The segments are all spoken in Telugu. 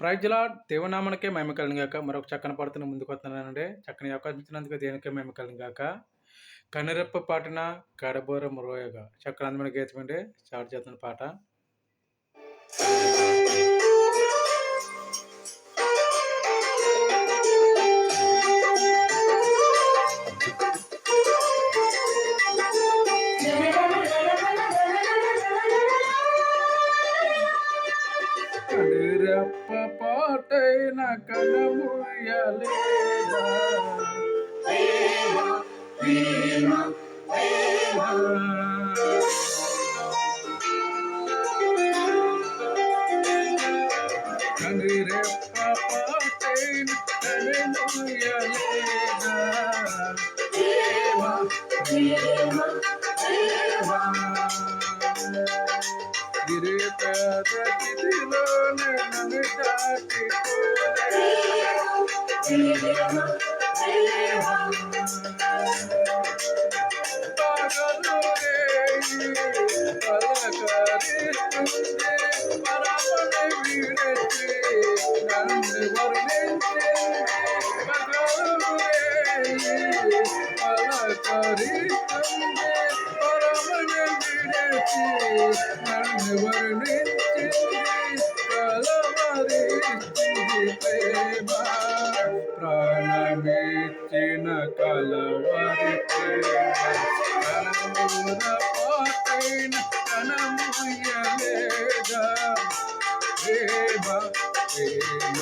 ప్రైజ్లా దేవనామనకే మేము కలిగాక మరొక చక్కని పడుతున్న ముందుకు వస్తున్నానండి. చక్కని అవకాశం ఇచ్చినందుకు దేనికే మేము కలిగాక కనురెప్ప పాటిన కడబోర మురోయగా చక్కని అందమైన గీతం అండి. స్టార్ట్ చేస్తున్న పాట. పాటైన కనముయలేదా కనురెప్ప పాటైన కనముయలేదా దేవా దేవా దేవా గిరిపేద గిరిలోనే నన్ను దాటిపోలే పగలు కలవరిస్తుంది ప్రేమ ప్రాణమిచ్చిన కలవరి ప్రేమ కలవర పాటైన కనముయలేదా ప్రేమ ప్రేమ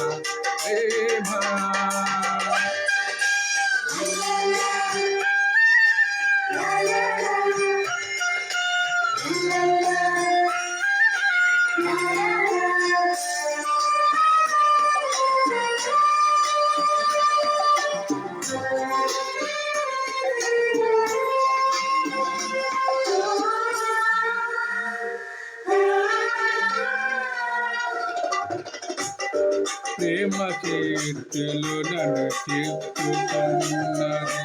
ప్రేమ చేతులు నన్ను చెప్పుకున్నది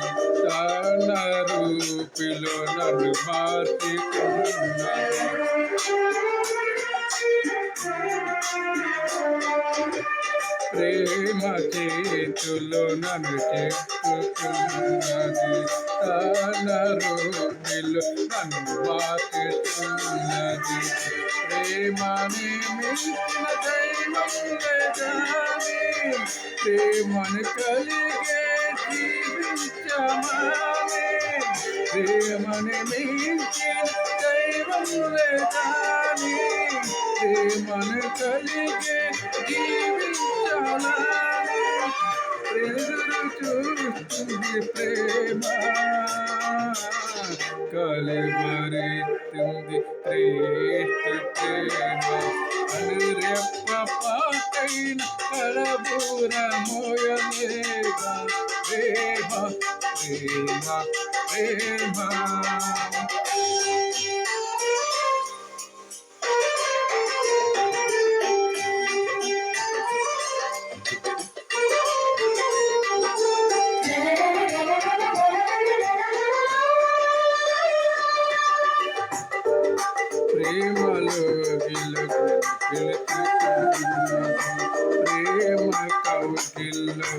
తాన రూపిలో నన్ను మార్చుకున్నది. ప్రేమ చేతులు నన్ను చెప్పుకున్నది తాన రూపిలో నన్ను మార్చుకున్నది ప్రేమని మించిన దైవం లేదని ప్రేమను కలిగే జీవించమని ప్రేమని మించిన దైవం లేదని ప్రేమను కలిగే జీవించాలని ఎదురు చూస్తుంది ప్రేమ కలివరెత్తుంది క్రీస్తు ప్రేమ అనురెప్ప పాటైన కలబూర మోయలేగా ప్రేమ ప్రేమ ప్రేమ ప్రేమ కౌగిల్లో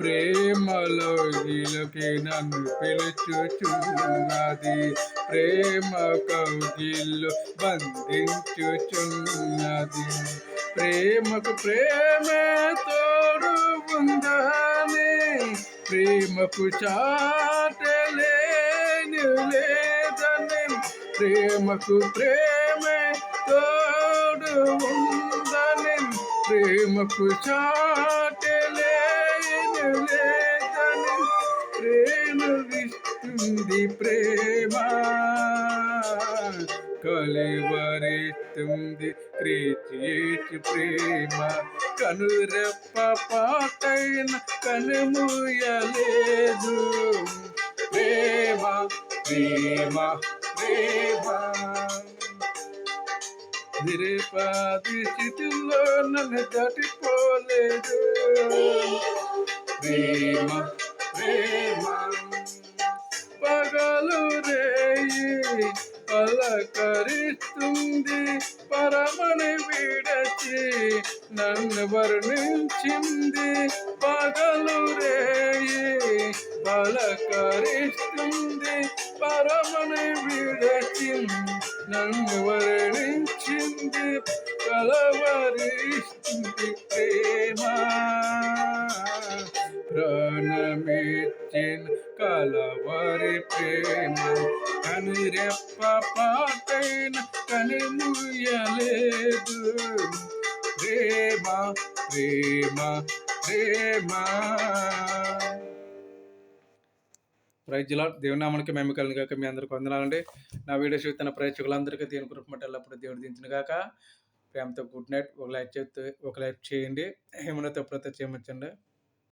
ప్రేమలో గిలకి నన్ను పిలుచుచున్నది ప్రేమ కౌగిల్లో బంధించుచున్నది. ప్రేమకు ప్రేమే తోడు ఉందా? ప్రేమకు చాటలేని లేదని ప్రేమకు ప్రేమే తోడు ఉందని ప్రేమకు చాటలేని లేదని ప్రేమ ప్రేమిస్తుంది ప్రేమ. కలివరిస్తుంది క్రీచేచి ప్రేమ కనురెప్ప పాటైన కనుమూయలేదు ప్రేమ ప్రేమ ప్రేమ. నిరేపాది స్థితిలో నన్ను దాటిపోలేదు. ప్రేమ ప్రేమ. పలకరిస్తుంది. పరమని విడచి నన్ను వర్ణించింది. పగలు రేయి పలకరిస్తుంది. పరమని విడచి నన్ను వర్ణించింది. కలవరిస్తుంది ప్రేమ. కని ప్రేమ ప్రేమ ప్రేమ ప్రైజ్ జిల్లా దేవునామానికి మేము కలిగిన కాక మీ అందరికి వందనాలండి. నా వీడియో చూస్తున్న ప్రేక్షకులందరికీ దేవుని కృపమట ఎల్లప్పుడూ దేవుడు దించిన కాక ప్రేమతో గుడ్ నైట్. ఒక లైక్ చేస్తే ఒక లైక్ చేయండి. ఏమైనా తప్పులైతే చేయమచ్చండి.